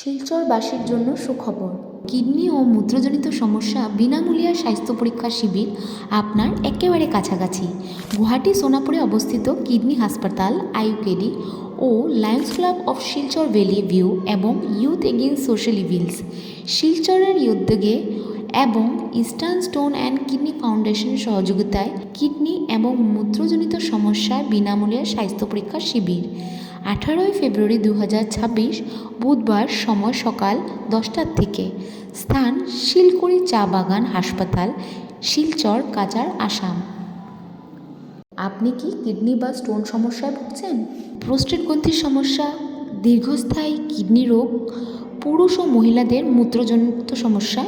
শিলচরবাসীর জন্য সুখবর। কিডনি ও মূত্রজনিত সমস্যা বিনামূল্যে স্বাস্থ্য পরীক্ষা শিবির আপনার একেবারে কাছাকাছি। গুয়াহাটি সোনাপুরে অবস্থিত কিডনি হাসপাতাল IUKD O lions club of Silchar valley view এবং ইউথ এগেইনস্ট সোশ্যাল ইভিলস। শিলচরের উদ্যোগে এবং eastern stone and kidney foundation সহযোগিতায় কিডনি এবং মূত্রজনিত সমস্যায় বিনামূল্যে স্বাস্থ্য পরীক্ষা শিবির। আঠারোই ফেব্রুয়ারি দু হাজার ছাব্বিশ বুধবার সময় সকাল দশটার থেকে স্থান শিলকুড়ি চা বাগান হাসপাতাল, শিলচর কাচার আসাম। আপনি কি কিডনি বা স্টোন সমস্যায় ভুগছেন? প্রোস্টেট গ্রন্থির সমস্যা, দীর্ঘস্থায়ী কিডনি রোগ, পুরুষ ও মহিলাদের মূত্রজনিত সমস্যা,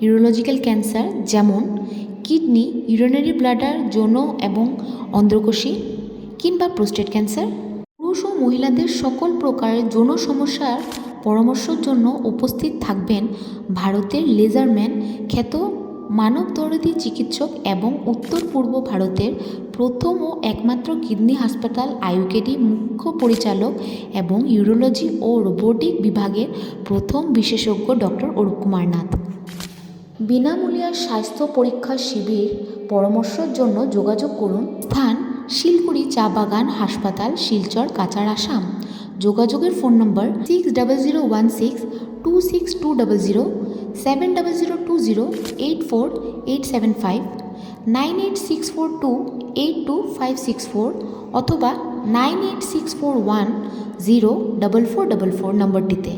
ইউরোলজিক্যাল ক্যান্সার যেমন, কিডনি, ইউরিনারি ব্লাডার, যৌন এবং অন্ধ্রকোষী কিংবা প্রোস্টেট ক্যান্সার? পুরুষ ও মহিলাদের সকল প্রকারের যৌন সমস্যার পরামর্শের জন্য উপস্থিত থাকবেন ভারতের লেজারম্যান খ্যাত মানবদরদী চিকিৎসক এবং উত্তর পূর্ব ভারতের প্রথম ও একমাত্র কিডনি হাসপাতাল আইউকেডি মুখ্য পরিচালক এবং ইউরোলজি ও রোবোটিক বিভাগের প্রথম বিশেষজ্ঞ ডক্টর অরূপ কুমার নাথ। বিনামূল্যে স্বাস্থ্য পরীক্ষা শিবির পরামর্শের জন্য যোগাযোগ করুন স্থান শিলকুড়ি চা বাগান হাসপাতাল শিলচর কাচার আসাম যোগাযোগের phone number six double zero one six two six two double zero seven double zero two zero eight four eight seven five nine eight six four two eight two five six four অথবা nine eight six four one zero double four double four নম্বরটিতে